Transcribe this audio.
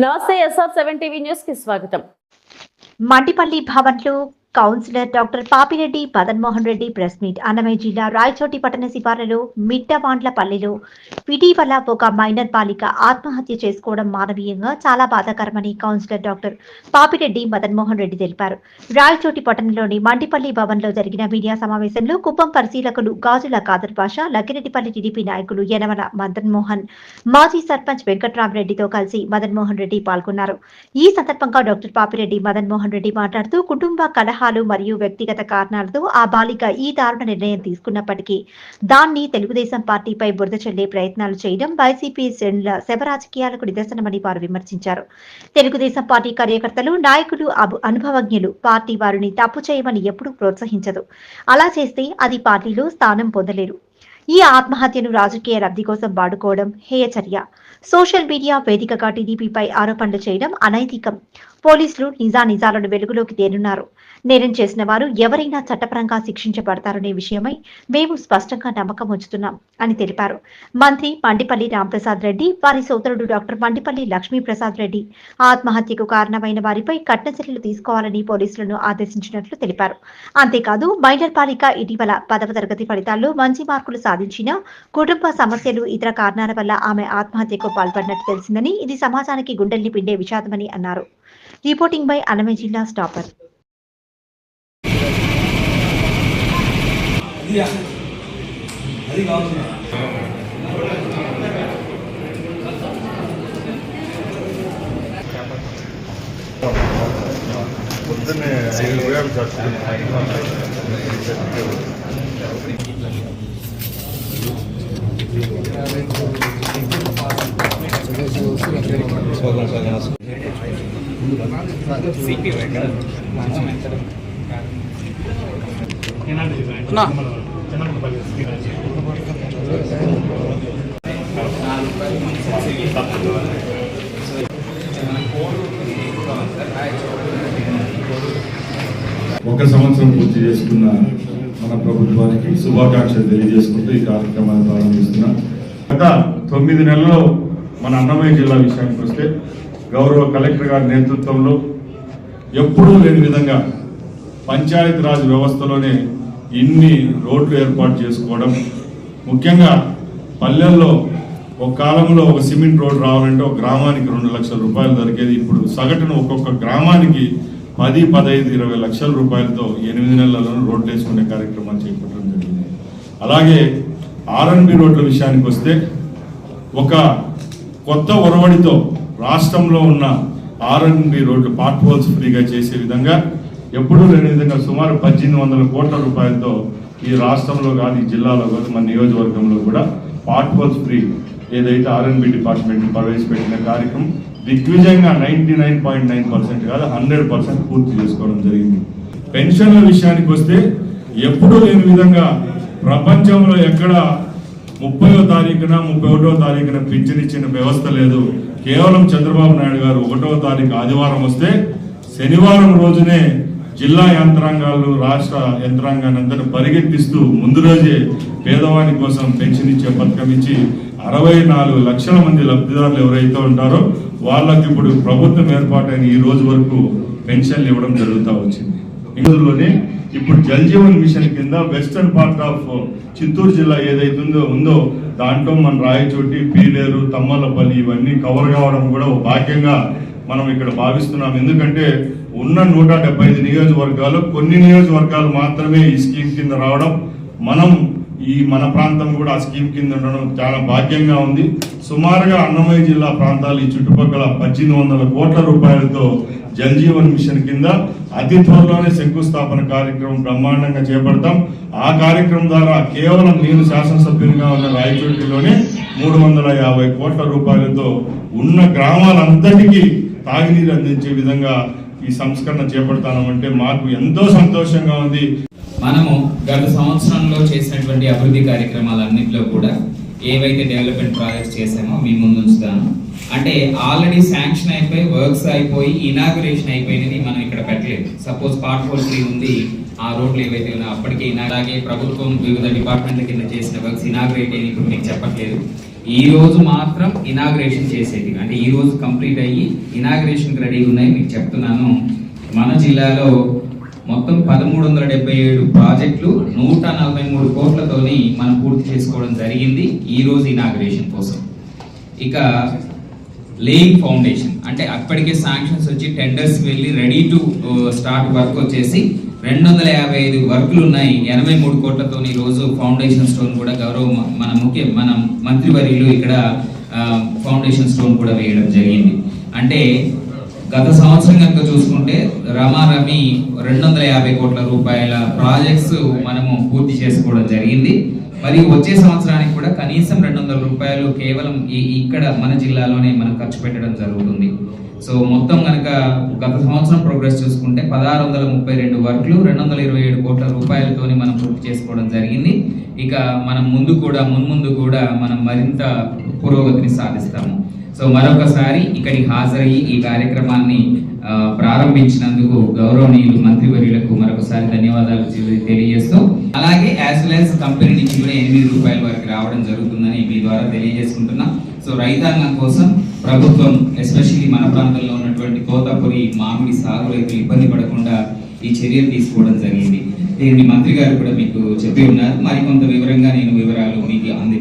నమస్తే SR seven TV న్యూస్కి స్వాగతం. Mandipalli భవన్లు councillor doctor Papireddy Madanmohan Reddy press meet Annamayya జిల్లా రాయచోటి పట్టణ శివారులో మిట్టవాండ్లపల్లిలో ఇటీవల ఒక మైనర్ బాలిక ఆత్మహత్య చేసుకోవడం మానవీయంగా చాలా బాధాకరమని కౌన్సిలర్ డాక్టర్ పాపిరెడ్డి మదన్మోహన్ రెడ్డి తెలిపారు. రాయచోటి పట్టణంలోని మండిపల్లి భవన్లో జరిగిన మీడియా సమావేశంలో కుప్పం పరిశీలకులు గాజుల కాదర్ భాష లక్కిరెడ్డిపల్లి టీడీపీ నాయకులు యనమల మదన్ మోహన్ మాజీ సర్పంచ్ వెంకట్రామరెడ్డితో కలిసి మదన్మోహన్ రెడ్డి పాల్గొన్నారు. ఈ సందర్భంగా డాక్టర్ పాపిరెడ్డి మదన్మోహన్ రెడ్డి మాట్లాడుతూ కుటుంబ కలహ కలహాలు మరియు వ్యక్తిగత కారణాలతో ఆ బాలిక ఈ దారుణ నిర్ణయం తీసుకున్నప్పటికీ దాన్ని తెలుగుదేశం పార్టీపై బురద చల్లే ప్రయత్నాలు చేయడం వైసీపీ శ్రేణుల శవరాజకీయాలకు నిదర్శనమని వారు విమర్శించారు. తెలుగుదేశం పార్టీ కార్యకర్తలు నాయకులు అబు- అనుభవజ్ఞులు పార్టీ వారిని తప్పు చేయమని ఎప్పుడూ ప్రోత్సహించదు. అలా చేస్తే అది పార్టీలో స్థానం పొందలేరు. ఈ ఆత్మహత్యను రాజకీయ లబ్ధి కోసం వాడుకోవడం హేయచర్య. సోషల్ మీడియా వేదికగా టీడీపీపై ఆరోపణలు చేయడం అనైతికం. పోలీసులు నిజానిజాలను వెలుగులోకి తేనున్నారు. నేరం చేసిన వారు ఎవరైనా చట్టపరంగా శిక్షించబడతారనే విషయమై మేము స్పష్టంగా నమ్మకం ఉంచుతున్నాం అని తెలిపారు. మంత్రి మండిపల్లి రాంప్రసాద్ రెడ్డి వారి సోదరుడు డాక్టర్ మండిపల్లి లక్ష్మీప్రసాద్ రెడ్డి ఆత్మహత్యకు కారణమైన వారిపై కఠిన చర్యలు తీసుకోవాలని పోలీసులను ఆదేశించినట్లు తెలిపారు. అంతేకాదు మైనర్ పాలిక ఇటీవల పదవ తరగతి ఫలితాల్లో మంచి మార్కులు సాధించినా కుటుంబ సమస్యలు ఇతర కారణాల వల్ల ఆమె ఆత్మహత్యకు పాల్పడినట్టు తెలిసిందని ఇది సమాజానికి గుండెల్ని పిండే విషాదమని అన్నారు. రిపోర్టింగ్ బై అన్నమయ్య జిల్లా స్టాపర్. పొద్దున్నే ఐదు వేలు ఖర్చు ఒక సంవత్సరం పూర్తి చేసుకున్న మన ప్రభుత్వానికి శుభాకాంక్షలు తెలియజేసుకుంటూ ఈ కార్యక్రమాన్ని ప్రారంభిస్తున్నాం. గత తొమ్మిది నెలల్లో మన అన్నమయ్య జిల్లా విషయానికి వస్తే గౌరవ కలెక్టర్ గారి నేతృత్వంలో ఎప్పుడూ లేని విధంగా పంచాయతీరాజ్ వ్యవస్థలోనే ఇన్ని రోడ్లు ఏర్పాటు చేసుకోవడం ముఖ్యంగా పల్లెల్లో ఒక కాలంలో ఒక సిమెంట్ రోడ్ రావాలంటే ఒక గ్రామానికి రెండు లక్షల రూపాయలు దొరికేది ఇప్పుడు సగటున ఒక్కొక్క గ్రామానికి పది పదహైదు ఇరవై లక్షల రూపాయలతో ఎనిమిది నెలలలో రోడ్లు వేసుకునే కార్యక్రమాలు చేపట్టడం జరిగింది. అలాగే ఆర్ఎన్బి రోడ్ల విషయానికి వస్తే ఒక కొత్త ఒరవడితో రాష్ట్రంలో ఉన్న ఆర్ఎన్బి రోడ్లు పార్ట్ హోల్స్ ఫ్రీగా చేసే విధంగా ఎప్పుడూ లేని విధంగా సుమారు పద్దెనిమిది వందల కోట్ల రూపాయలతో ఈ రాష్ట్రంలో కాదు ఈ జిల్లాలో కాదు మన నియోజకవర్గంలో కూడా పార్ట్ హోల్స్ ఫ్రీ ఏదైతే ఆర్ఎన్బి డిపార్ట్మెంట్ ప్రవేశపెట్టిన కార్యక్రమం దిగ్విజయంగా ninety nine point nine percent కాదు హండ్రెడ్ పర్సెంట్ పూర్తి చేసుకోవడం జరిగింది. పెన్షన్ల విషయానికి వస్తే ఎప్పుడూ లేని విధంగా ప్రపంచంలో ఎక్కడ ముప్పయో తారీఖున ముప్పై ఒకటో తారీఖున పింఛన్ ఇచ్చిన వ్యవస్థ లేదు. కేవలం చంద్రబాబు నాయుడు గారు ఒకటో తారీఖు ఆదివారం వస్తే శనివారం రోజునే జిల్లా యంత్రాంగాలు రాష్ట్ర యంత్రాంగాన్ని అందరిని పరిగెత్తిస్తూ ముందు రోజే పేదవాని కోసం పెన్షన్ ఇచ్చే పథకం ఇచ్చి అరవై నాలుగు లక్షల మంది లబ్ధిదారులు ఎవరైతే ఉంటారో వాళ్ళకి ఇప్పుడు ప్రభుత్వం ఏర్పాటైన ఈ రోజు వరకు పెన్షన్లు ఇవ్వడం జరుగుతూ వచ్చింది. ఈ ఇప్పుడు జల్ జీవన్ మిషన్ కింద వెస్టర్న్ పార్ట్ ఆఫ్ చిత్తూరు జిల్లా ఏదైతే ఉందో ఉందో దాంట్లో మన రాయచోటి పీలేరు తమ్మలపల్లి ఇవన్నీ కవర్ కావడం కూడా ఒక భాగ్యంగా మనం ఇక్కడ భావిస్తున్నాం. ఎందుకంటే ఉన్న నూట డెబ్బై ఐదు నియోజకవర్గాలు కొన్ని నియోజకవర్గాలు మాత్రమే ఈ స్కీమ్ కింద రావడం మనం ఈ మన ప్రాంతం కూడా ఆ స్కీమ్ కింద ఉండడం చాలా భాగ్యంగా ఉంది. సుమారుగా అన్నమయ్య జిల్లా ప్రాంతాలు ఈ చుట్టుపక్కల పద్దెనిమిది వందల కోట్ల రూపాయలతో జల్జీవన్ మిషన్ కింద అతి త్వరలోనే శంకుస్థాపన కార్యక్రమం బ్రహ్మాండంగా చేపడతాం. ఆ కార్యక్రమం ద్వారా కేవలం నేను శాసనసభ్యునిగా ఉన్న రాయచోటిలోనే మూడు వందల యాభై కోట్ల రూపాయలతో ఉన్న గ్రామాలంతటికీ తాగునీరు అందించే విధంగా ఈ సంస్కరణ చేపడతానంటే మాకు ఎంతో సంతోషంగా ఉంది. మనము గత సంవత్సరంలో చేసినటువంటి అభివృద్ధి కార్యక్రమాలన్నింటిలో కూడా ఏవైతే డెవలప్మెంట్ ప్రాజెక్ట్స్ చేసామో మీ ముందు ఉంచుతాను అంటే ఆల్రెడీ శాంక్షన్ అయిపోయి వర్క్స్ అయిపోయి ఇనాగ్రేషన్ అయిపోయినది మనం ఇక్కడ పెట్టలేదు. సపోజ్ పార్ట్ ఫోర్ త్రీ ఉంది ఆ రోడ్లు ఏవైతే ఉన్నాయో అప్పటికే అలాగే ప్రభుత్వం వివిధ డిపార్ట్మెంట్ల కింద చేసిన వర్క్స్ ఇనాగ్రేట్ అయ్యి ఇప్పుడు మీకు చెప్పట్లేదు. ఈ రోజు మాత్రం ఇనాగ్రేషన్ చేసేది అంటే ఈ రోజు కంప్లీట్ అయ్యి ఇనాగ్రేషన్కి రెడీ ఉన్నాయి మీకు చెప్తున్నాను. మన జిల్లాలో మొత్తం పదమూడు వందల డెబ్బై ఏడు ప్రాజెక్టులు నూట నలభై మూడు కోట్లతోని మనం పూర్తి చేసుకోవడం జరిగింది ఈ రోజు ఇనాగ్రేషన్ కోసం. ఇక లేయింగ్ ఫౌండేషన్ అంటే అప్పటికే శాంక్షన్స్ వచ్చి టెండర్స్ వెళ్ళి రెడీ టు స్టార్ట్ వర్క్ వచ్చేసి రెండు వందల యాభై ఐదు వర్కులు ఉన్నాయి ఎనభై మూడు కోట్లతో రోజు ఫౌండేషన్ స్టోన్ కూడా గౌరవ మన ముఖ్య మన మంత్రివర్యులు ఇక్కడ ఫౌండేషన్ స్టోన్ కూడా వేయడం జరిగింది. అంటే గత సంవత్సరం కనుక చూసుకుంటే రమారమి రెండు వందల యాభై కోట్ల రూపాయల ప్రాజెక్ట్స్ మనము పూర్తి చేసుకోవడం జరిగింది. మరి వచ్చే సంవత్సరానికి కూడా కనీసం రెండు వందల రూపాయలు కేవలం ఈ ఇక్కడ మన జిల్లాలోనే మనం ఖర్చు పెట్టడం జరుగుతుంది. సో మొత్తం కనుక గత సంవత్సరం ప్రోగ్రెస్ చూసుకుంటే పదహారు వందల ముప్పై రెండు వర్క్లు రెండు వందల ఇరవై ఏడు కోట్ల రూపాయలతోని మనం పూర్తి చేసుకోవడం జరిగింది. ఇక మనం ముందు కూడా మున్ముందు కూడా మనం మరింత పురోగతిని సాధిస్తాము. సో మరొకసారి ఇక్కడికి హాజరయ్యి ఈ కార్యక్రమాన్ని ప్రారంభించినందుకు గౌరవనీయులు మంత్రివర్యులకు మరొకసారి ధన్యవాదాలు తెలియజేస్తూ అలాగే యాజ్ వెల్ యాజ్ కంపెనీ నుంచి కూడా ఎనిమిది రూపాయల వరకు రావడం జరుగుతుందని మీ ద్వారా తెలియజేసుకుంటున్నాం. సో రైతాంగం కోసం ప్రభుత్వం ఎస్పెషల్లీ మన ప్రాంతంలో ఉన్నటువంటి కోతపురి మామిడి సాగు రైతులు ఇబ్బంది పడకుండా ఈ చర్యలు తీసుకోవడం జరిగింది. దీన్ని మంత్రి గారు కూడా మీకు చెప్పి ఉన్నారు. మరికొంత వివరంగా నేను వివరాలు మీకు అంది